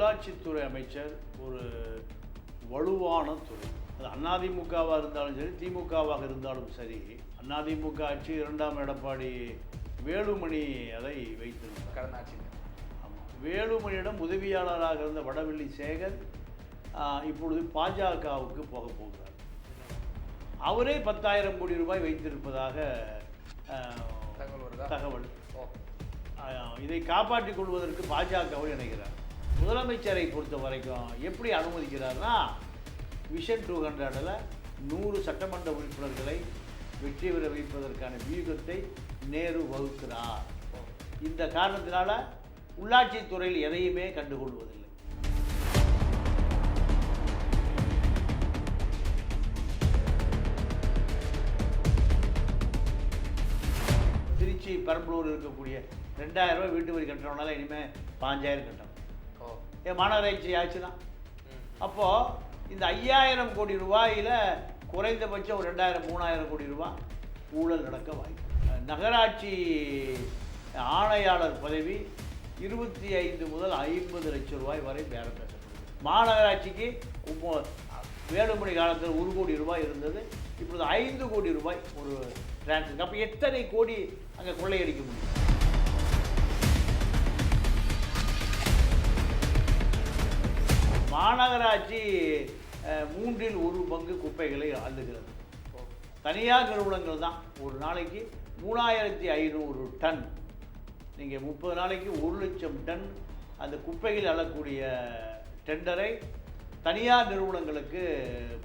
உள்ளாட்சித்துறை அமைச்சர் ஒரு வலுவான துறை. அது அதிமுகவாக இருந்தாலும் சரி திமுகவாக இருந்தாலும் சரி அதிமுக ஆட்சி இரண்டாம் எடப்பாடி வேலுமணி அதை வைத்திருந்தார். ஆட்சியில் ஆமாம் வேலுமணியிடம் உதவியாளராக இருந்த வடவள்ளி சேகர் இப்பொழுது பாஜகவுக்கு போக போகிறார். அவரே பத்தாயிரம் கோடி ரூபாய் வைத்திருப்பதாக தகவல் இதை காப்பாற்றிக் கொள்வதற்கு பாஜகவோடு இணைகிறார் முதலமைச்சரை பொறுத்த வரைக்கும் எப்படி அனுமதிக்கிறார்னா விஷன் டூ ஹண்ட்ரடில் நூறு சட்டமன்ற உறுப்பினர்களை வெற்றி பெற வைப்பதற்கான வியூகத்தை நேரு வகுக்கிறார். இந்த காரணத்தினால உள்ளாட்சித் துறையில் எதையுமே கண்டுகொள்வதில்லை. திருச்சி பெரம்பலூர் இருக்கக்கூடிய ரெண்டாயிரம் ரூபாய் வீட்டு வரி கட்டுறவனால இனிமேல் பாஞ்சாயிரம் கட்டணும். மாநகராட்சி ஆட்சி தான். அப்போது இந்த ஐயாயிரம் கோடி ரூபாயில் குறைந்தபட்சம் ஒரு ரெண்டாயிரம் மூணாயிரம் கோடி ரூபாய் ஊழல் நடக்க வாய்ப்பு. நகராட்சி ஆணையாளர் பதவி இருபத்தி ஐந்து முதல் ஐம்பது லட்சம் ரூபாய் வரை பேரம் பேசப்படுது மாநகராட்சிக்கு வேலுமணி காலத்தில் ஒரு கோடி ரூபாய் இருந்தது. இப்பொழுது ஐந்து கோடி ரூபாய் ஒரு டிரான்ஸ்ஃபர் அப்போ எத்தனை கோடி அங்கே கொள்ளையடிக்க முடியும்? மாநகராட்சி மூன்றில் ஒரு பங்கு குப்பைகளை அள்ளுகிறது தனியார் நிறுவனங்கள் தான். ஒரு நாளைக்கு மூணாயிரத்தி ஐநூறு டன். நீங்கள் முப்பது நாளைக்கு ஒரு லட்சம் டன் அந்த குப்பைகள் அள்ளக்கூடிய டெண்டரை தனியார் நிறுவனங்களுக்கு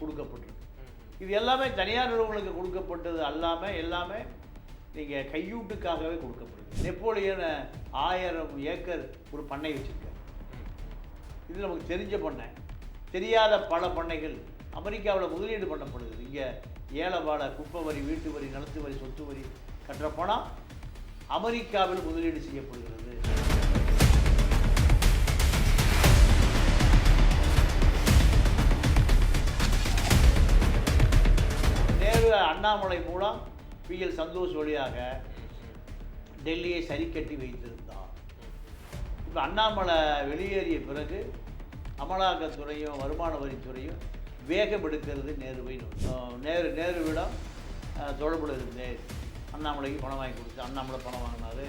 கொடுக்கப்பட்டிருக்கு. இது எல்லாமே தனியார் நிறுவனங்களுக்கு கொடுக்கப்பட்டது அல்லாமல் எல்லாமே நீங்கள் கையூட்டுக்காகவே கொடுக்கப்படுது. நெப்போலியன் ஆயிரம் ஏக்கர் ஒரு பண்ணை வச்சுருக்காரு. இது நமக்கு தெரிஞ்ச பண்ணை. தெரியாத பல பண்ணைகள். அமெரிக்காவில் முதலீடு பண்ணப்படுது இங்கே ஏலவாட குப்பை வரி வீட்டு வரி நிலத்து வரி சொத்து வரி கட்டுற பணம் அமெரிக்காவில் முதலீடு செய்யப்படுகிறது. நேரு அண்ணாமலை மூலம் பிஎல் சந்தோஷ் வழியாக டெல்லியை சரி கட்டி வைத்திருந்தார். இப்போ அண்ணாமலை வெளியேறிய பிறகு அமலாக்கத்துறையும் வருமான வரித்துறையும் வேகம் எடுக்கிறது நேருவை நோக்கி. அஹ் நேரு நேருவிடம் தொடர்புல இருந்தேன் அண்ணாமலைக்கு பணம் வாங்கி கொடுத்து அண்ணாமலை பணம் வாங்கினாரு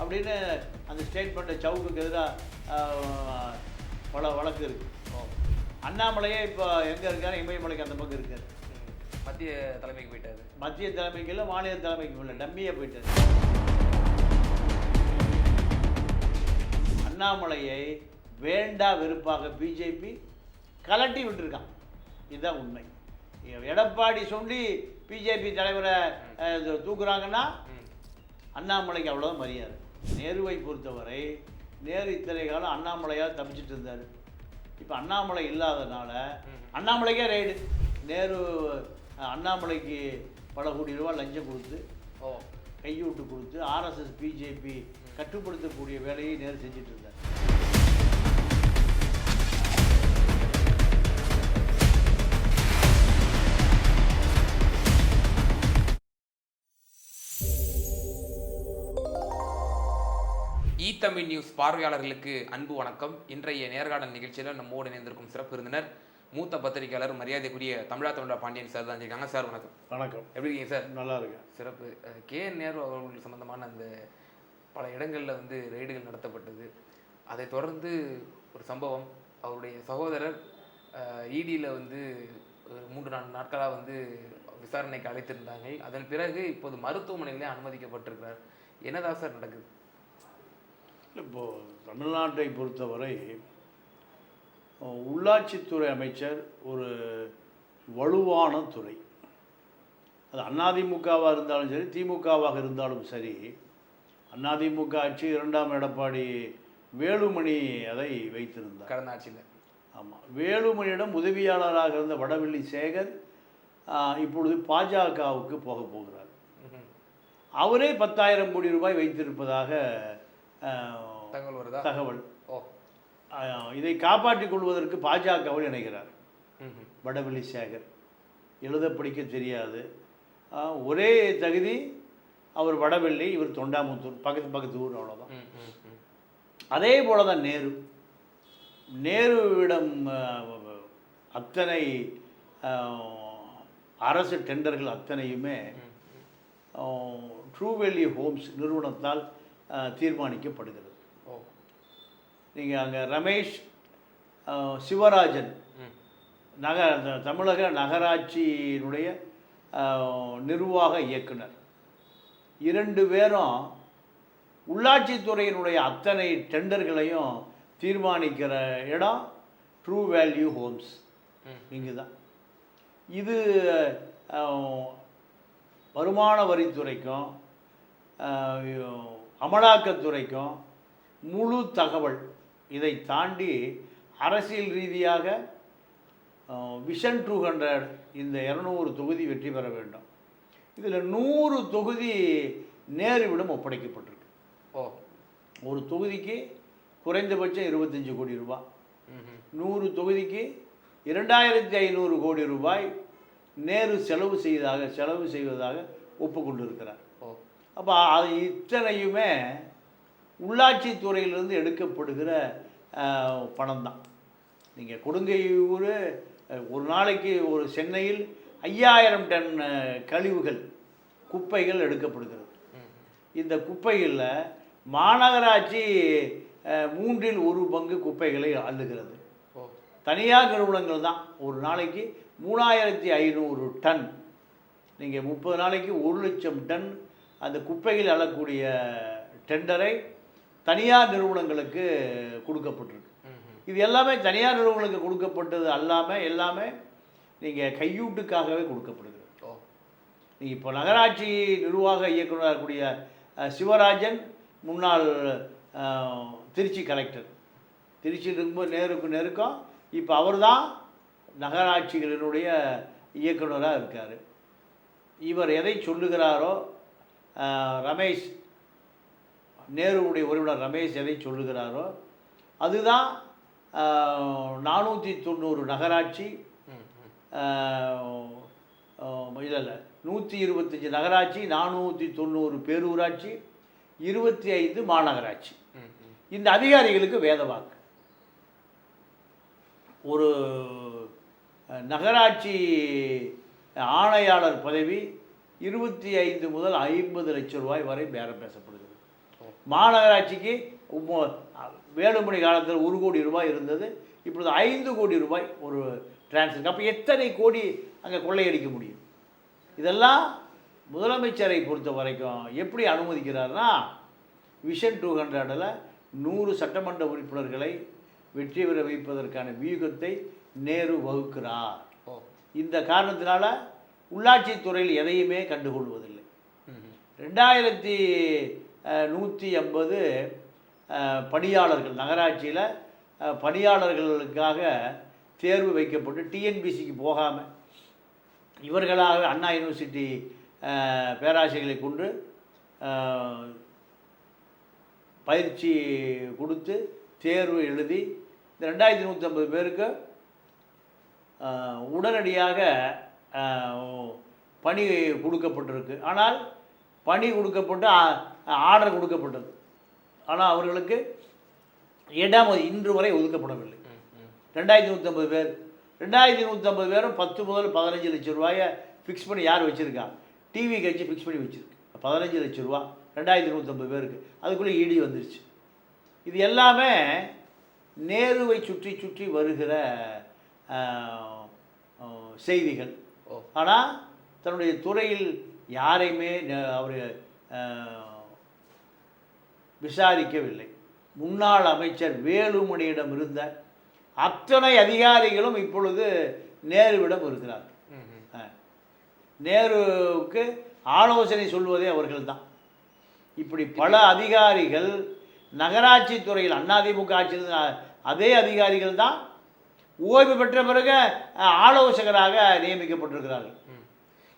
அப்படின்னு அந்த ஸ்டேட்மெண்ட்டை சவுக்குக்கு எதிராக பல வழக்கு இருக்கு. ஓ அண்ணாமலையே இப்போ எங்கே இருக்காரு? இமயமலைக்கு அந்த பக்கம் இருக்காரு. மத்திய தலைமைக்கு போயிட்டாரு. மத்திய தலைமைக்கு இல்லை மாநில தலைமைக்கு இல்லை டம்மியே போயிட்டாரு. அண்ணாமலையை வேண்டா வெறுப்பாக பிஜேபி கலட்டி விட்டுருக்கான். இதுதான் உண்மை. எடப்பாடி சொல்லி பிஜேபி தலைவரை தூக்குறாங்கன்னா. அண்ணாமலைக்கு அவ்வளோதான் மரியாதை. நேருவை பொறுத்தவரை நேரு இத்தனை காலம் அண்ணாமலையால் தப்பிச்சிட்டு இருந்தார். இப்போ அண்ணாமலை இல்லாதனால. அண்ணாமலைக்கே ரைடு நேரு அண்ணாமலைக்கு பல கோடி ரூபாய் லஞ்சம் கொடுத்து ஓ. கையூட்டு கொடுத்து ஆர்எஸ்எஸ் பிஜேபி கட்டுப்படுத்தக்கூடிய வேலையை நேரு செஞ்சுட்டு இருந்தார். ஈ தமிழ் நியூஸ் பார்வையாளர்களுக்கு அன்பு வணக்கம். இன்றைய நேர்காணல் நிகழ்ச்சியில் நம்மோடு இணைந்திருக்கும் சிறப்பு விருந்தினர் மூத்த பத்திரிகையாளர் மரியாதைக்குரிய தமிழா தமிழா பாண்டியன் சார் தான் இருக்காங்க சார் வணக்கம். வணக்கம். எப்படி இருக்கீங்க சார்? நல்லா இருக்கேன். சிறப்பு. கே. என். நேரு அவர்கள் சம்பந்தமான அந்த பல இடங்களில் வந்து ரெய்டுகள் நடத்தப்பட்டது. அதை தொடர்ந்து ஒரு சம்பவம். அவருடைய சகோதரர் இடியில் வந்து ஒரு மூன்று நான்கு நாட்களாக வந்து விசாரணைக்கு அழைத்திருந்தாங்க அதன் பிறகு இப்போது மருத்துவமனையிலே அனுமதிக்கப்பட்டிருக்கிறார். என்னதான் சார் நடக்குது? இப்போது தமிழ்நாட்டை பொறுத்தவரை உள்ளாட்சித்துறை அமைச்சர் ஒரு வலுவான துறை. அது அதிமுகவாக இருந்தாலும் சரி திமுகவாக இருந்தாலும் சரி அதிமுக ஆட்சி இரண்டாம் எடப்பாடி வேலுமணி அதை வைத்திருந்தார். கடந்த ஆட்சியில். ஆமாம் வேலுமணியிடம் உதவியாளராக இருந்த வடவள்ளி சேகர் இப்பொழுது பாஜகவுக்கு போக போகிறார். அவரே பத்தாயிரம் கோடி ரூபாய் வைத்திருப்பதாக தகவல் வருதா? தகவல். ஓ. இதை காப்பாற்றிக் கொள்வதற்கு பாஜகவோடு இணைகிறார் ம்ஹும். வடவள்ளி சேகர். எழுத படிக்க தெரியாது. ஒரே தகுதி அவர் வடவள்ளி இவர் தொண்டாமுத்தூர் பக்கத்து பக்கத்து ஊர் அவ்வளோதான். அதே போல தான் நேரு. நேருவிடம் அத்தனை அரசு டெண்டர்கள் அத்தனையுமே ட்ரூ வேலி ஹோம்ஸ் நிறுவனத்தால் தீர்மானிக்கப்படுகிறது. ஓ. நீங்கள் அங்கே ரமேஷ் சிவராஜன். ம். நக த- தமிழக நகராட்சியினுடைய நிர்வாக இயக்குனர். இரண்டு பேரும் உள்ளாட்சித்துறையினுடைய அத்தனை டெண்டர்களையும் தீர்மானிக்கிற இடம் ட்ரூ வேல்யூ ஹோம்ஸ். இங்கு தான் இது வருமான வரித்துறைக்கும் அமலாக்கத்துறைக்கும் முழு தகவல். இதை தாண்டி அரசியல் ரீதியாக விஷன் டூ ஹண்ட்ரட் இந்த இரநூறு தொகுதி வெற்றி பெற வேண்டும். இதில் நூறு தொகுதி நேருவிடம் ஒப்படைக்கப்பட்டிருக்கு. ஓ. ஒரு தொகுதிக்கு குறைந்தபட்சம் இருபத்தஞ்சு கோடி ரூபாய். நூறு தொகுதிக்கு இரண்டாயிரத்தி ஐநூறு கோடி ரூபாய் நேரு செலவு செய்ததாக செலவு செய்வதாக ஒப்புக்கொண்டிருக்கிறார். ஓ. அப்போ அது இத்தனையுமே உள்ளாட்சித்துறையிலிருந்து எடுக்கப்படுகிற பணம் தான் நீங்கள் கொடுங்கையூர் ஒரு நாளைக்கு ஒரு சென்னையில் ஐயாயிரம் டன் கழிவுகள் குப்பைகள் எடுக்கப்படுகிறது. இந்த குப்பைகளில் மாநகராட்சி மூன்றில் ஒரு பங்கு குப்பைகளை அள்ளுகிறது. தனியார் நிறுவனங்கள் தான். ஒரு நாளைக்கு மூணாயிரத்தி ஐநூறு டன். நீங்கள் முப்பது நாளைக்கு ஒரு லட்சம் டன் அந்த குப்பைகள் அள்ளக்கூடிய டெண்டரை தனியார் நிறுவனங்களுக்கு கொடுக்கப்பட்டிருக்கு. இது எல்லாமே தனியார் நிறுவனங்களுக்கு கொடுக்கப்பட்டது அல்லாமல் எல்லாமே நீங்கள் கையூட்டுக்காகவே கொடுக்கப்படுகிறது. நீங்கள் இப்போ நகராட்சி நிர்வாக இயக்குனராக இருக்கக்கூடிய அஹ், சிவராஜன் முன்னாள் திருச்சி கலெக்டர். திருச்சியில் இருக்கும்போது நேருக்கு நெருக்கம். இப்போ அவர் தான் நகராட்சிகளினுடைய இயக்குனராக இருக்கார். இவர் எதை சொல்லுகிறாரோ ரமேஷ் நேருவுடைய உறவினர் ரமேஷ் எதை சொல்லுகிறாரோ அதுதான் நானூற்றி தொண்ணூறு நகராட்சி இதில் நூற்றி இருபத்தஞ்சி நகராட்சி நானூற்றி தொண்ணூறு பேரூராட்சி இருபத்தி ஐந்து மாநகராட்சி. இந்த அதிகாரிகளுக்கு வேத வாக்கு. ஒரு நகராட்சி ஆணையாளர் பதவி இருபத்தி ஐந்து முதல் ஐம்பது லட்சம் ரூபாய் வரை பேரம் பேசப்படுது மாநகராட்சிக்கு வேலுமணி காலத்தில் ஒரு கோடி ரூபாய் இருந்தது. இப்பொழுது ஐந்து கோடி ரூபாய் ஒரு டிரான்ஸ்ஃபர் அப்போ எத்தனை கோடி அங்கே கொள்ளையடிக்க முடியும்? இதெல்லாம் முதலமைச்சரை பொறுத்த வரைக்கும் எப்படி அனுமதிக்கிறார்னா விஷன் டூ ஹண்ட்ரடில் நூறு சட்டமன்ற உறுப்பினர்களை வெற்றி பெற வைப்பதற்கான வியூகத்தை நேரு வகுக்கிறார். இந்த காரணத்தினால உள்ளாட்சித்துறையில் எதையுமே கண்டுகொள்வதில்லை. ரெண்டாயிரத்தி நூற்றி எண்பது பணியாளர்கள் நகராட்சியில் பணியாளர்களுக்காக தேர்வு வைக்கப்பட்டு டிஎன்பிசிக்கு போகாமல் இவர்களாக அண்ணா யூனிவர்சிட்டி பேராசிரியர்களை கொண்டு பயிற்சி கொடுத்து தேர்வு எழுதி இந்த ரெண்டாயிரத்தி நூற்றி ஐம்பது பேருக்கு உடனடியாக பணி கொடுக்கப்பட்டிருக்கு. ஆனால் பணி கொடுக்கப்பட்டு ஆர்டர் கொடுக்கப்பட்டது. ஆனால் அவர்களுக்கு இடம் இன்று வரை ஒதுக்கப்படவில்லை. ரெண்டாயிரத்தி நூற்றம்பது பேர். ரெண்டாயிரத்தி நூற்றம்பது பேரும் பத்து முதல் பதினஞ்சு லட்சம் ரூபாயை ஃபிக்ஸ் பண்ணி யார் வச்சுருக்கா? டிவி கட்சி ஃபிக்ஸ் பண்ணி வச்சுருக்கு. பதினஞ்சு லட்சம் ரூபா ரெண்டாயிரத்தி நூற்றம்பது பேருக்கு. அதுக்குள்ளே இடி வந்துருச்சு. இது எல்லாமே நேருவை சுற்றி சுற்றி வருகிற செய்திகள். ஆனால் தன்னுடைய துறையில் யாரையுமே அவர் விசாரிக்கவில்லை. முன்னாள் அமைச்சர் வேலுமணியிடம் இருந்த அத்தனை அதிகாரிகளும் இப்பொழுது நேருவிடம் இருக்கிறார். நேருவுக்கு ஆலோசனை சொல்வதே அவர்கள்தான். இப்படி பல அதிகாரிகள் நகராட்சி துறையில் அதிமுக ஆட்சியில் அதே அதிகாரிகள் தான் ஓய்வு பெற்ற பிறகு ஆலோசகராக நியமிக்கப்பட்டிருக்கிறார்கள்.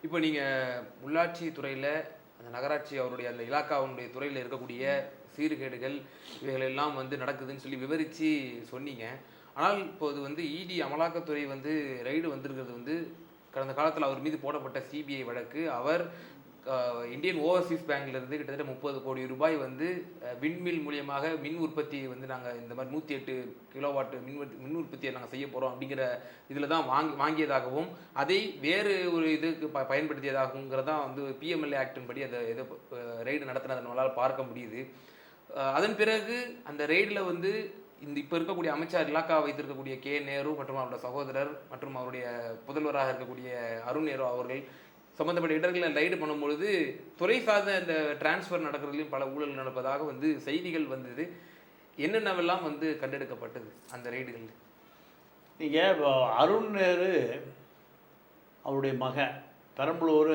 இப்போ நீங்கள் உள்ளாட்சி துறையில் அந்த நகராட்சி அவருடைய அந்த இலாக்காவுடைய துறையில் இருக்கக்கூடிய சீர்கேடுகள் இவைகள் எல்லாம் வந்து நடக்குதுன்னு சொல்லி விவரித்து சொன்னீங்க. ஆனால் இப்போது வந்து இடி அமலாக்கத்துறை வந்து ரைடு வந்திருக்கிறது வந்து கடந்த காலத்தில் அவர் மீது போடப்பட்ட சிபிஐ வழக்கு. அவர் இந்தியன் ஓவர்சீஸ் பேங்க்லேருந்து கிட்டத்தட்ட முப்பது கோடி ரூபாய் வந்து விண்மில் மூலியமாக மின் உற்பத்தி வந்து நாங்கள் இந்த மாதிரி நூற்றி எட்டு கிலோவாட் மின் மின் உற்பத்தியை நாங்கள் செய்ய போகிறோம் அப்படிங்கிற இதில் தான் வாங்கி வாங்கியதாகவும் அதை வேறு ஒரு இதுக்கு ப பயன்படுத்தியதாகவுங்கிறதான் வந்து பிஎம்எல்ஏ ஆக்டின் படி அதை எதோ ரைடு நடத்தினதை நம்மளால் பார்க்க முடியுது. அதன் பிறகு அந்த ரெய்டில் வந்து இந்த இப்போ இருக்கக்கூடிய அமைச்சர் இலாக்கா வைத்திருக்கக்கூடிய கே நேரு மற்றும் அவருடைய சகோதரர் மற்றும் அவருடைய புதல்வராக இருக்கக்கூடிய அருண் நேரு அவர்கள் சம்பந்தப்பட்ட இடங்களில் ரைடு பண்ணும்பொழுது துறை சார்ந்த இந்த டிரான்ஸ்ஃபர் நடக்கிறதுலையும் பல ஊழல் நடப்பதாக வந்து செய்திகள் வந்தது. என்னென்னவெல்லாம் வந்து கண்டெடுக்கப்பட்டது அந்த ரைடுகளில் நீங்கள் இப்போ அருண் நேரு அவருடைய மகன் பெரம்பலூர்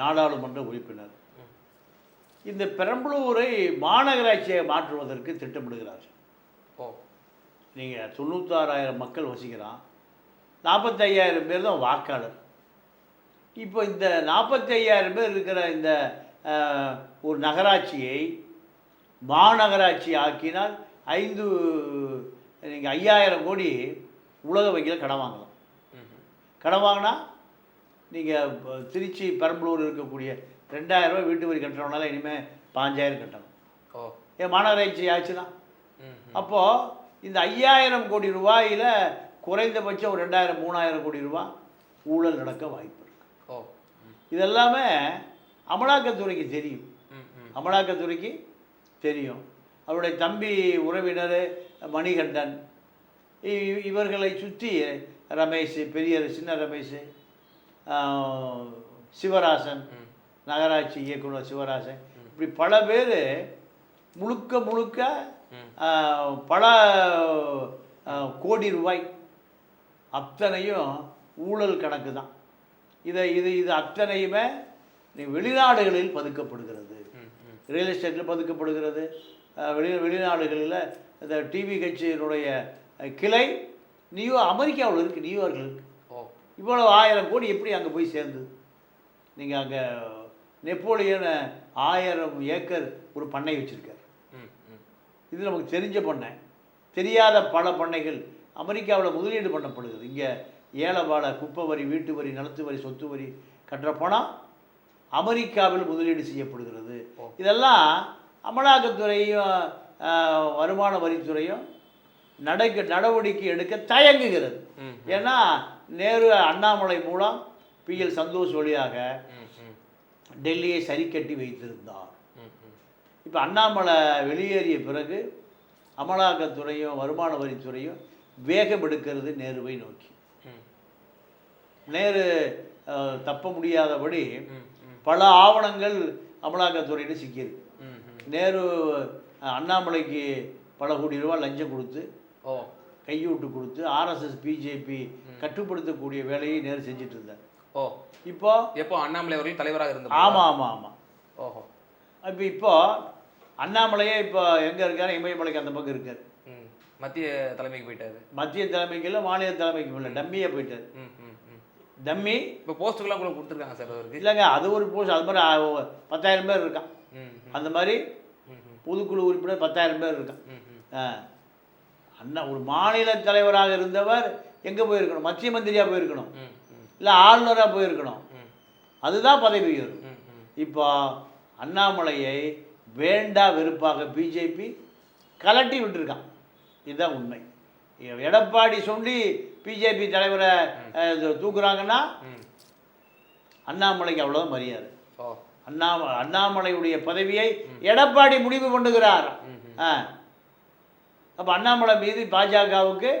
நாடாளுமன்ற உறுப்பினர். இந்த பெரம்பலூரை மாநகராட்சியை மாற்றுவதற்கு திட்டமிடுகிறார் ஓ. நீங்கள் தொண்ணூத்தாறாயிரம் மக்கள் வசிக்கிறான். நாற்பத்தையாயிரம் பேர் தான் வாக்காளர். இப்போ இந்த நாற்பத்தையாயிரம் பேர் இருக்கிற இந்த ஒரு நகராட்சியை மாநகராட்சி ஆக்கினால் ஐந்து நீங்கள் ஐயாயிரம் கோடி உலக வங்கியில் கடன் வாங்கலாம். கடன் வாங்கினா நீங்கள் திருச்சி பெரம்பலூர் இருக்கக்கூடிய ரெண்டாயிரம் ரூபாய் வீட்டு வரி கட்டுறவனால இனிமேல் பாஞ்சாயிரம் கட்டணும் ஓ ஏன் மாநகராட்சி ஆச்சுன்னா ம்ஹும். அப்போது இந்த ஐயாயிரம் கோடி ரூபாயில் குறைந்தபட்சம் ஒரு ரெண்டாயிரம் மூணாயிரம் கோடி ரூபாய் ஊழல் நடக்க வாய்ப்பு இருக்கு ஓ. இதெல்லாமே அமலாக்கத்துறைக்கு தெரியும். அமலாக்கத்துறைக்கு தெரியும் அவருடைய தம்பி உறவினர் மணிகண்டன் இவர்களை சுற்றி ரமேஷ் பெரிய சின்ன ரமேஷ் சிவராசன். நகராட்சி இயக்குனர் சிவராசன். இப்படி பல பேர் முழுக்க முழுக்க பல கோடி ரூபாய் அத்தனையும் ஊழல் கணக்கு தான். இதை இது இது அத்தனையுமே வெளிநாடுகளில் பதுக்கப்படுகிறது. ரியல் எஸ்டேட்டில் பதுக்கப்படுகிறது. வெளி வெளிநாடுகளில் இந்த டிவி கட்சியினுடைய கிளை நியூ அமெரிக்காவில் இருக்குது நியூயார்க்கில் இருக்குது ஓ. இவ்வளவு ஆயிரம் கோடி எப்படி அங்கே போய் சேர்ந்தது? நீங்கள் அங்கே நெப்போலியன் ஆயிரம் ஏக்கர் ஒரு பண்ணை வச்சுருக்காரு. இது நமக்கு தெரிஞ்ச பண்ணை தெரியாத பல பண்ணைகள் அமெரிக்காவில் முதலீடு பண்ணப்படுகிறது இங்கே ஏலவாழ குப்பை வரி வீட்டு வரி நிலத்து வரி சொத்து வரி கட்டுற பணம் அமெரிக்காவில் முதலீடு செய்யப்படுகிறது. இதெல்லாம் அமலாக்கத்துறையும் வருமான வரித்துறையும் நடக்க நடவடிக்கை எடுக்க தயங்குகிறது ஏன்னா நேரு அண்ணாமலை மூலம் பிஎல் சந்தோஷ் வழியாக. டெல்லியை சரி கட்டி வைத்திருந்தார். இப்போ அண்ணாமலை வெளியேறிய பிறகு அமலாக்கத்துறையும் வருமான வரித்துறையும் வேகம் எடுக்கிறது நேருவை நோக்கி. நேரு தப்ப முடியாதபடி. பல ஆவணங்கள் அமலாக்கத்துறையிட்டு சிக்கியிருக்கு. நேரு அண்ணாமலைக்கு பல கோடி ரூபாய் லஞ்சம் கொடுத்து கையூட்டு கொடுத்து ஆர்எஸ்எஸ் பிஜேபி கட்டுப்படுத்தக்கூடிய வேலையை நேரு செஞ்சுட்டு இருந்தார் ஓ. இப்போ? எப்போ? அண்ணாமலை அவர்கள் தலைவராக இருந்த ஆமாம் ஆமாம் ஆமாம் ஓஹோ. இப்போ இப்போ அண்ணாமலையே இப்போ எங்கே இருக்காரு? இமயமலைக்கு அந்த பக்கம் இருக்கார். ம். மத்திய தலைமைக்கு போயிட்டாரு. மத்திய தலைமைக்கு இல்லை மாநில தலைமைக்கு இல்லை டம்மியே போயிட்டார். ம் ம் ம். டம்மி? இப்போ போஸ்ட்டுக்கெல்லாம் கூட கொடுத்துருக்காங்க சார் அவருக்கு. இல்லைங்க அது ஒரு போஸ்ட் அது மாதிரி பத்தாயிரம் பேர் இருக்கான். அந்த மாதிரி பொதுக்குழு உறுப்பினர் பத்தாயிரம் பேர் இருக்கான். அண்ணா ஒரு மாநில தலைவராக இருந்தவர் எங்கே போயிருக்கணும்? மத்திய மந்திரியாக போயிருக்கணும். இல்லை ஆளுநராக போயிருக்கணும். அதுதான் பதவி உயர்வு. இப்போ அண்ணாமலையை வேண்டா வெறுப்பாக பிஜேபி கலட்டி விட்டுருக்கான். இதுதான் உண்மை. எடப்பாடி சொல்லி பிஜேபி தலைவரை தூக்குறாங்கன்னா அண்ணாமலைக்கு அவ்வளோதான் மரியாதை. ஓ. அண்ணாம அண்ணாமலையுடைய பதவியை எடப்பாடி முடிவு பண்ணுகிறார் அப்போ அண்ணாமலை மீது பாஜகவுக்கு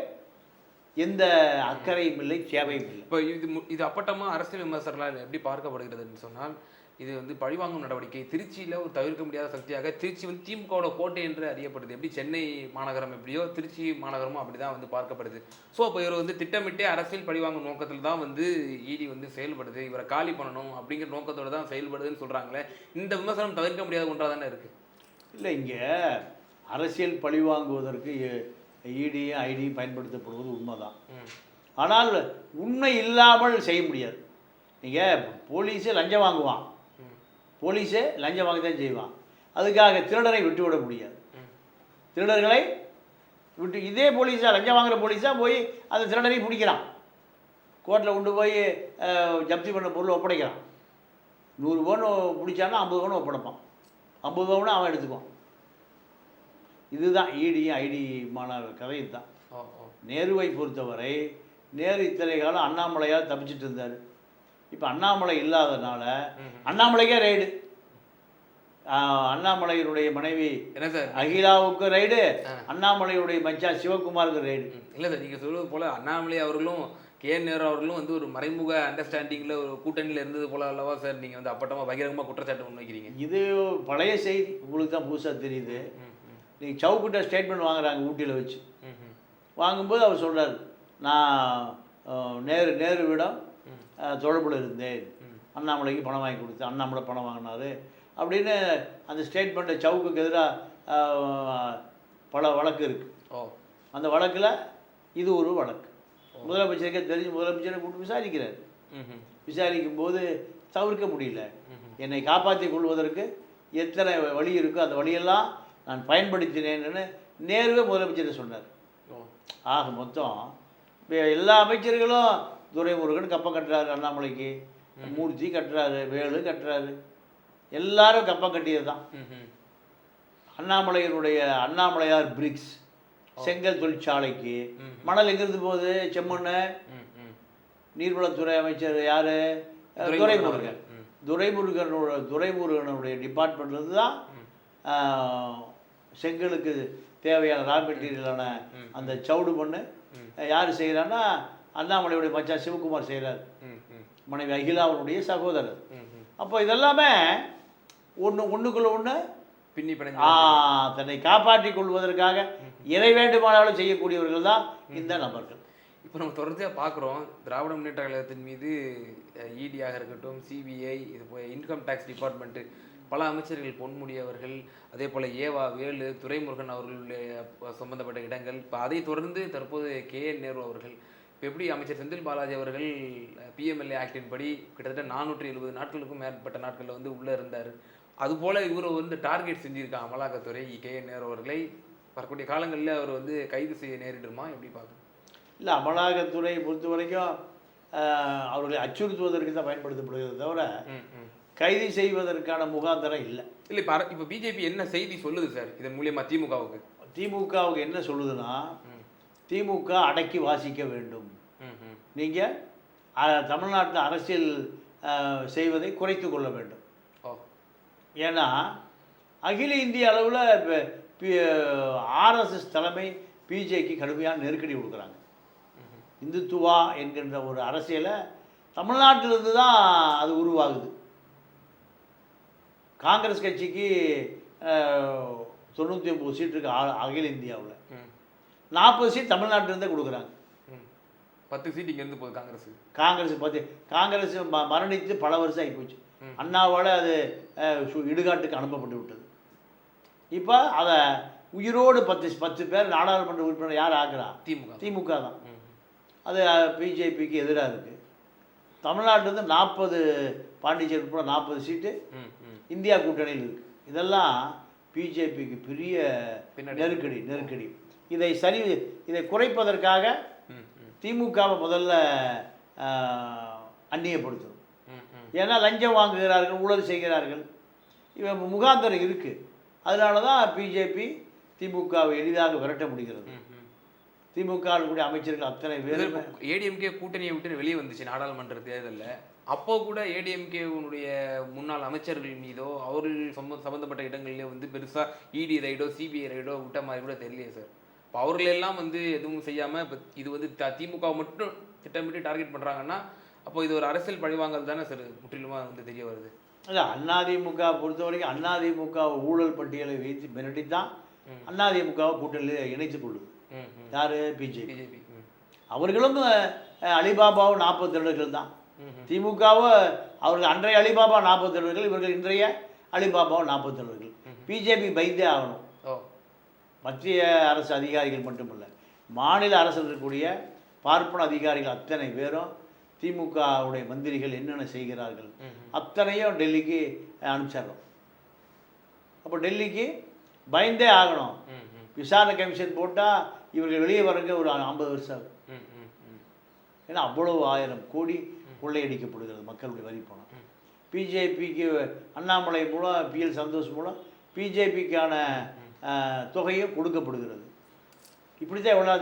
எந்த அக்கறையும் இல்லை சேவையும் இல்லை. இப்போ இது மு- இது அப்பட்டமா அரசியல் விமர்சகர்களால் எப்படி பார்க்கப்படுகிறதுன்னு சொன்னால் இது வந்து பழிவாங்கும் நடவடிக்கை. திருச்சியில் ஒரு தவிர்க்க முடியாத சக்தியாக திருச்சி வந்து திமுகவோட கோட்டை என்று அறியப்படுது. எப்படி சென்னை மாநகரம் எப்படியோ திருச்சி மாநகரமும் அப்படி தான் வந்து பார்க்கப்படுது. ஸோ அப்போ இவர் வந்து திட்டமிட்டே அரசியல் பழிவாங்கும் நோக்கத்தில் தான் வந்து இடி வந்து செயல்படுது. இவரை காலி பண்ணணும் அப்படிங்கிற நோக்கத்தோட தான் செயல்படுதுன்னு சொல்கிறாங்களே இந்த விமர்சனம் தவிர்க்க முடியாத ஒன்றாக தானே இருக்குது இல்லை இங்கே அரசியல் பழிவாங்குவதற்கு இடியும் ஐடியும் பயன்படுத்தப்படுவது உண்மைதான். ஆனால் உண்மை இல்லாமல் செய்ய முடியாது. நீங்கள் போலீஸே லஞ்சம் வாங்குவான். போலீஸே லஞ்சம் வாங்கி தான் செய்வான். அதுக்காக திருடரை விட்டுவிட முடியாது. திருடர்களை விட்டு இதே போலீஸாக லஞ்சம் வாங்குற போலீஸாக போய் அந்த திருடரை பிடிக்கிறான். கோர்ட்டில் கொண்டு போய் ஜப்தி பண்ண பொருளை ஒப்படைக்கிறான். நூறு பவுன் பிடிச்சானா ஐம்பது பவுன் ஒப்படைப்பான். ஐம்பது பவுன் அவன் எடுத்துக்குவான். இதுதான் இடியும் ஐடியுமான கதை இதுதான். நேருவை பொறுத்தவரை நேரு இத்தனை காலம் அண்ணாமலையால் தப்பிச்சிட்டு இருந்தார். இப்போ அண்ணாமலை இல்லாதனால. அண்ணாமலைக்கே ரைடு அண்ணாமலையினுடைய மனைவி என்ன சார்? அகிலாவுக்கு ரைடு. அண்ணாமலையுடைய மச்சான் சிவகுமாருக்கு ரைடு இல்ல சார் நீங்க சொல்வது போல அண்ணாமலை அவர்களும் கே நேரு அவர்களும் வந்து ஒரு மறைமுக அண்டர்ஸ்டாண்டிங்ல ஒரு கூட்டணியில இருந்தது போல அல்லவா சார்? நீங்க வந்து அப்பட்டமா பகிரங்கமா குற்றச்சாட்டு முன்வைக்கிறீங்க இது பழைய செய்தி. உங்களுக்கு தான் புதுசாக தெரியுது. நீங்கள் சவுக்கிட்ட ஸ்டேட்மெண்ட் வாங்குறாங்க ஊட்டியில் வச்சு. வாங்கும்போது அவர் சொல்றார் நான் நேரு நேருவிடம் ம். அஹ், தொடர்புல இருந்தேன். அண்ணாமலைக்கு பணம் வாங்கி கொடுத்தேன். அண்ணாமலை பணம் வாங்கினாரு. அப்படின்னு அந்த ஸ்டேட்மெண்ட்டை சவுக்குக்கு எதிராக பல வழக்கு இருக்குது ஓ. அந்த வழக்கில் இது ஒரு வழக்கு. முதலமைச்சருக்கே தெரிஞ்சு முதலமைச்சரை கூப்பிட்டு விசாரிக்கிறார். விசாரிக்கும் போது தவிர்க்க முடியல. என்னை காப்பாற்றிக் கொள்வதற்கு எத்தனை வழி இருக்கோ அந்த வழியெல்லாம் நான் பயன்படுத்தினேன்னு நேருவே முதலமைச்சர் சொன்னார். ஆக மொத்தம் எல்லா அமைச்சர்களும் துரைமுருகன் கப்பம் கட்டுறாரு அண்ணாமலைக்கு மூர்த்தி கட்டுறாரு வேலு கட்டுறாரு. எல்லாரும் கப்பம் கட்டியது தான். அண்ணாமலையினுடைய அண்ணாமலையார் பிரிக்ஸ் செங்கல் தொழிற்சாலைக்கு. மணல் எங்கிருந்து போகுது? செம்மண் ம், ம். நீர்வளத்துறை அமைச்சர் யாரு? துரைமுருகன். துரைமுருகனோட துரைமுருகனுடைய டிபார்ட்மெண்ட்லேருந்து தான் செங்கலுக்கு தேவையான ரா மெட்டீரியலான. அந்த சவுடு மண் ம். யார் செய்கிறான்னா அண்ணாமலையுடைய மச்சான் சிவகுமார் செய்கிறார். மனைவி அகிலாவுடைய சகோதரர். அப்போ இதெல்லாமே ஒன்று ஒன்றுக்குள்ள ஒன்று பின்னி தன்னை காப்பாற்றிக் கொள்வதற்காக எதை வேண்டுமானாலும் செய்யக்கூடியவர்கள் தான் இந்த நபர்கள் இப்போ நம்ம தொடர்ச்சியாக பார்க்குறோம் திராவிட முன்னேற்ற கழகத்தின் மீது இடியாக இருக்கட்டும் சிபிஐ இது போய் இன்கம் டேக்ஸ் டிபார்ட்மெண்ட்டு பல அமைச்சர்கள் பொன்முடி அவர்கள் அதே போல் ஏவா வேலு துரைமுருகன் அவர்களுடைய சம்பந்தப்பட்ட இடங்கள். இப்போ அதை தொடர்ந்து தற்போது கே. என். நேரு அவர்கள் இப்போ எப்படி அமைச்சர் செந்தில் பாலாஜி அவர்கள் பிஎம்எல்ஏ ஆக்டின் படி கிட்டத்தட்ட நானூற்றி எழுபது நாட்களுக்கும் மேற்பட்ட நாட்களில் வந்து உள்ளே இருந்தார். அதுபோல் இவர் வந்து டார்கெட் செஞ்சிருக்காங்க அமலாக்கத்துறை கே. என். நேரு அவர்களை. வரக்கூடிய காலங்களில் அவர் வந்து கைது செய்ய நேரிடுமா? எப்படி பார்க்கணும் இல்லை அமலாக்கத்துறை பொறுத்த வரைக்கும் அவர்களை அச்சுறுத்துவதற்கு தான் பயன்படுத்தப்படுகிறது தவிர கைது செய்வதற்கான முகாந்திரம் இல்லை. இல்ல இப்ப இப்ப பிஜேபி என்ன செய்தி சொல்லுது சார் இதன் மூலியமா திமுகவுக்கு. திமுகவுக்கு என்ன சொல்லுதுன்னா திமுக அடக்கி வாசிக்க வேண்டும். நீங்கள் தமிழ்நாட்டில் அரசியல் செய்வதை குறைத்து கொள்ள வேண்டும். ஓ. ஏன்னா அகில இந்திய அளவில் ஆர்எஸ்எஸ் தலைமை பிஜேக்கு கடுமையான நெருக்கடி கொடுக்குறாங்க. இந்துத்துவா என்கின்ற ஒரு அரசியலை தமிழ்நாட்டிலிருந்து தான் அது உருவாகுது. காங்கிரஸ் கட்சிக்கு தொண்ணூற்றி ஒம்பது சீட் இருக்கு அ- அகில இந்தியாவில். நாற்பது சீட் தமிழ்நாட்டிலேருந்தே கொடுக்குறாங்க. பத்து சீட் இங்க இருந்து போகுது காங்கிரஸ். காங்கிரஸ் பற்றி காங்கிரஸ் மரணித்து பல வருஷம் ஆகிப்போச்சு ம். அண்ணாவால் அது இடுகாட்டுக்கு அனுப்பப்பட்டு விட்டது. இப்போ அதை உயிரோடு பத்து பத்து பேர் நாடாளுமன்ற உறுப்பினர் யார் ஆக்குறா? திமுக. திமுக தான். அது பிஜேபிக்கு எதிராக இருக்குது தமிழ்நாட்டிலேருந்து நாற்பது பாண்டிச்சேரி உட்பட நாற்பது சீட்டு. இந்தியா கூட்டணியில் இருக்குது இதெல்லாம் பிஜேபிக்கு பெரிய. நெருக்கடி நெருக்கடி. இதை சரி இதை குறைப்பதற்காக திமுகவை முதல்ல அந்நியப்படுத்தணும். ஏன்னா லஞ்சம் வாங்குகிறார்கள் ஊழல் செய்கிறார்கள். இவன் முகாந்தரம் இருக்குது அதனால தான் பிஜேபி திமுகவை எளிதாக விரட்ட முடிகிறது. திமுக கூடிய அமைச்சர்கள் அத்தனை பேருமே ஏடிஎம்கே கூட்டணியை விட்டு வெளியே வந்துச்சு நாடாளுமன்ற தேர்தல்ல. அப்போ கூட ஏடிஎம்கேனுடைய முன்னாள் அமைச்சர்கள் மீதோ அவர்கள் சம்ம சம்மந்தப்பட்ட இடங்களிலே வந்து பெருசா இடி ரைடோ சிபிஐ ரைடோ விட்ட மாதிரி கூட தெரியலையே சார் இப்போ அவர்கள் எல்லாம் வந்து எதுவும் செய்யாம இப்போ இது வந்து த திமுக மட்டும் திட்டமிட்டு டார்கெட் பண்றாங்கன்னா அப்போ இது ஒரு அரசியல் பழிவாங்கல் தானே சார் முற்றிலுமா வந்து தெரிய வருது. இல்லை அதிமுக பொறுத்த வரைக்கும் அதிமுக ஊழல் பட்டியலை வைத்து மிரட்டித்தான் ம். அதிமுகவை கூட்டணியில் இணைத்துக் கொள்ளுது. யார்? பிஜேபி அவர்களும் அலிபாபாவும் நாற்பது திருடர்கள் தான். திமுகவை அவர்கள் அன்றைய அலிபாபா நாற்பது இவர்கள் இன்றைய அலிபாபாவும் நாற்பது பிஜேபி பயந்தே ஆகணும். மத்திய அரசு அதிகாரிகள் மட்டுமல்ல மாநில அரசில் இருக்கக்கூடிய பார்ப்பன அதிகாரிகள் அத்தனை பேரும் திமுகவுடைய மந்திரிகள் என்னென்ன செய்கிறார்கள். அத்தனையும் டெல்லிக்கு அனுப்பிச்சிடுறோம். அப்போ டெல்லிக்கு பயந்தே ஆகணும். விசாரணை கமிஷன் போட்டால் இவர்கள் வெளியே வரங்க ஒரு ஐம்பது வருஷம் ஆகும். ஏன்னா அவ்வளவு ஆயிரம் கோடி கொள்ளையடிக்கப்படுகிறது மக்களுடைய வரி பணம் பிஜேபிக்கு அண்ணாமலை மூலம் பிஎல் சந்தோஷ் மூலம் பிஜேபிக்கான தொகையும் கொடுக்கப்படுகிறது. இப்படி தான் எவ்வளோ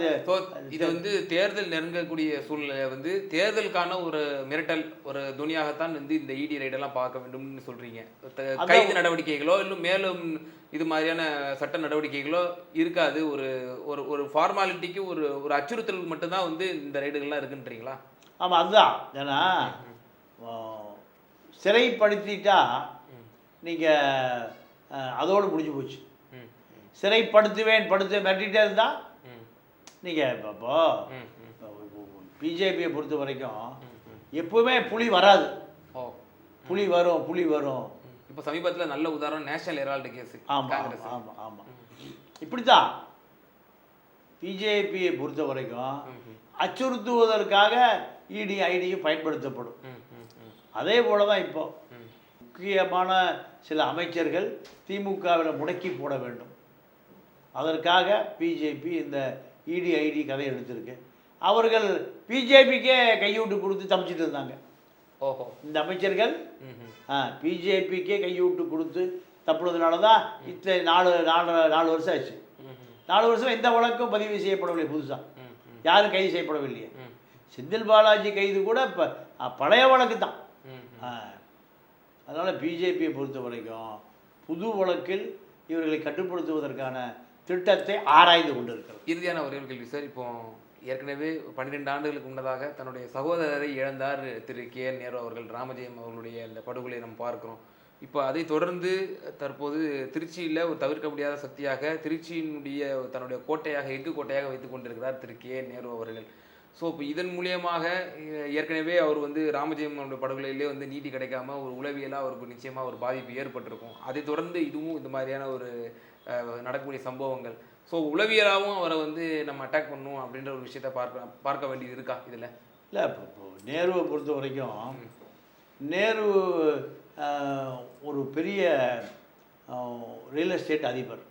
இது வந்து தேர்தல் நெருங்கக்கூடிய சூழ்நிலை வந்து தேர்தலுக்கான ஒரு மிரட்டல் ஒரு துணியாகத்தான் வந்து இந்த இடி ரைடெல்லாம் பார்க்க வேண்டும்னு சொல்றீங்க. கைது நடவடிக்கைகளோ இன்னும் மேலும் இது மாதிரியான சட்ட நடவடிக்கைகளோ இருக்காது. ஒரு ஒரு ஒரு ஃபார்மாலிட்டிக்கு ஒரு ஒரு அச்சுறுத்தலுக்கு மட்டும்தான் வந்து இந்த ரைடுகள்லாம் இருக்குன்றீங்களா? ஆமாம் அதுதான். ஏன்னா சிறைப்படுத்திட்டா நீங்கள் அதோடு முடிஞ்சு போச்சு. சிறைப்படுத்துவேன் படுத்து மிரட்டிகிட்டே இருந்தால் நீங்கள் இப்போ பிஜேபியை பொறுத்த வரைக்கும் எப்பவுமே புலி வராது. புலி வரும் புலி வரும். இப்போ சமீபத்துல நல்ல உதாரணம் நேஷனல் ஹெரால்டு கேஸ் ஆமாம் ஆமாம் ஆமாம் இப்படித்தான். பிஜேபியை பொறுத்த வரைக்கும் அச்சுறுத்துவதற்காக E இடி ஐடியும் பயன்படுத்தப்படும். அதே போல தான் இப்போ முக்கியமான சில அமைச்சர்கள் திமுகவில் முடக்கி போட வேண்டும். அதற்காக பிஜேபி இந்த E இடி ஐடி கதை எடுத்திருக்கு. அவர்கள் பிஜேபிக்கே கையூட்டு கொடுத்து தப்பிச்சிட்டு இருந்தாங்க. ஓஹோ. இந்த அமைச்சர்கள் பிஜேபிக்கே கையூட்டு கொடுத்து தப்புனதுனால தான் இத்தனை நாலு நாலு நாலு வருஷம் ஆச்சு. நாலு வருஷம் எந்த வழக்கும் பதிவு செய்யப்படவில்லை புதுசாக யாரும் கைது செய்யப்படவில்லையே. செந்தில் பாலாஜி கைது கூட இப்போ பழைய வழக்கு தான். அதனால் பிஜேபியை பொறுத்த வரைக்கும் புது வழக்கில் இவர்களை கட்டுப்படுத்துவதற்கான திட்டத்தை ஆராய்ந்து கொண்டிருக்கிறது. இறுதியான ஒரே ஒரு கேள்வி சார். இப்போ ஏற்கனவே பன்னிரெண்டு ஆண்டுகளுக்கு முன்னதாக தன்னுடைய சகோதரரை இழந்தார் திரு கே என் நேரு அவர்கள் ராமஜெயம் அவர்களுடைய அந்த படுகொலை நம்ம பார்க்கிறோம். இப்போ அதை தொடர்ந்து தற்போது திருச்சியில் ஒரு தவிர்க்க முடியாத சக்தியாக திருச்சியினுடைய தன்னுடைய கோட்டையாக எஃகு கோட்டையாக வைத்துக் கொண்டிருக்கிறார் திரு கே நேரு அவர்கள். ஸோ இப்போ இதன் மூலியமாக ஏற்கனவே அவர் வந்து ராமஜெயம் அவருடைய படுகொலையிலே வந்து நீதி கிடைக்காம ஒரு உளவியலாக அவருக்கு நிச்சயமாக ஒரு பாதிப்பு ஏற்பட்டிருக்கும். அதை தொடர்ந்து இதுவும் இந்த மாதிரியான ஒரு நடக்கக்கூடிய சம்பவங்கள். ஸோ உளவியலாகவும் அவரை வந்து நம்ம அட்டாக் பண்ணணும் அப்படின்ற ஒரு விஷயத்த பார்க்க பார்க்க வேண்டியது இருக்கா இதில்? இல்லை இப்போ நேருவை பொறுத்த வரைக்கும் நேரு ஒரு பெரிய ரியல் எஸ்டேட் அதிபர்.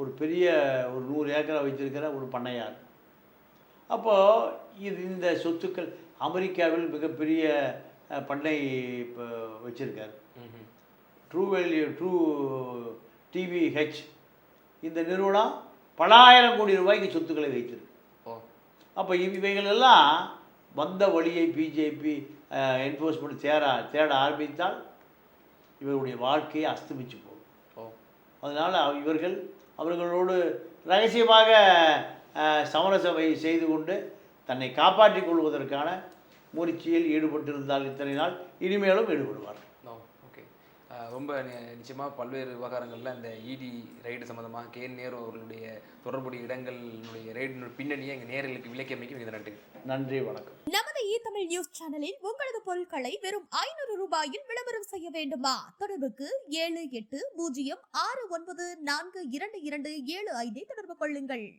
ஒரு பெரிய ஒரு நூறு ஏக்கரை வச்சிருக்கிற ஒரு பண்ணையார். அப்போது இது இந்த சொத்துக்கள் அமெரிக்காவில் மிகப்பெரிய பண்ணை இப்போ வச்சுருக்கார். True value true TV H இந்த நிறுவனம் பலாயிரம் கோடி ரூபாய்க்கு சொத்துக்களை வைத்திருக்கு. அப்போ இவைகள் எல்லாம் வந்த வழியை பிஜேபி என்ஃபோர்ஸ்மெண்ட் தேட தேட ஆரம்பித்தால் இவருடைய வாழ்க்கையை அஸ்தமிச்சு போகும். ஓ. அதனால் இவர்கள் அவர்களோடு ரகசியமாக அஹ், சமரசமை செய்து கொண்டு தன்னை காப்பாற்றிக் கொள்வதற்கான முயற்சியில் ஈடுபட்டிருந்தால் இத்தனை நாள் இனிமேலும் ஈடுபடுவார் ஓ ஓகே ரொம்ப நி- நிச்சயமா பல்வேறு விவகாரங்களில் இந்த இடி ரைடு சம்மந்தமாக கே நேரு அவர்களுடைய தொடர்புடைய இடங்களினுடைய ரைடினுடைய பின்னணியை எங்கள் நேர்களுக்கு விளக்கியமைக்கு மிக நன்றி. நன்றி வணக்கம். நமது இ தமிழ் நியூஸ் சேனலில் உங்களது பொருட்களை வெறும் ஐநூறு ரூபாயில் விளம்பரம் செய்ய வேண்டுமா? தொடர்புக்கு ஏழு எட்டு பூஜ்ஜியம் ஆறு ஒன்பது நான்கு இரண்டு இரண்டு ஏழு ஐந்தை தொடர்பு கொள்ளுங்கள்.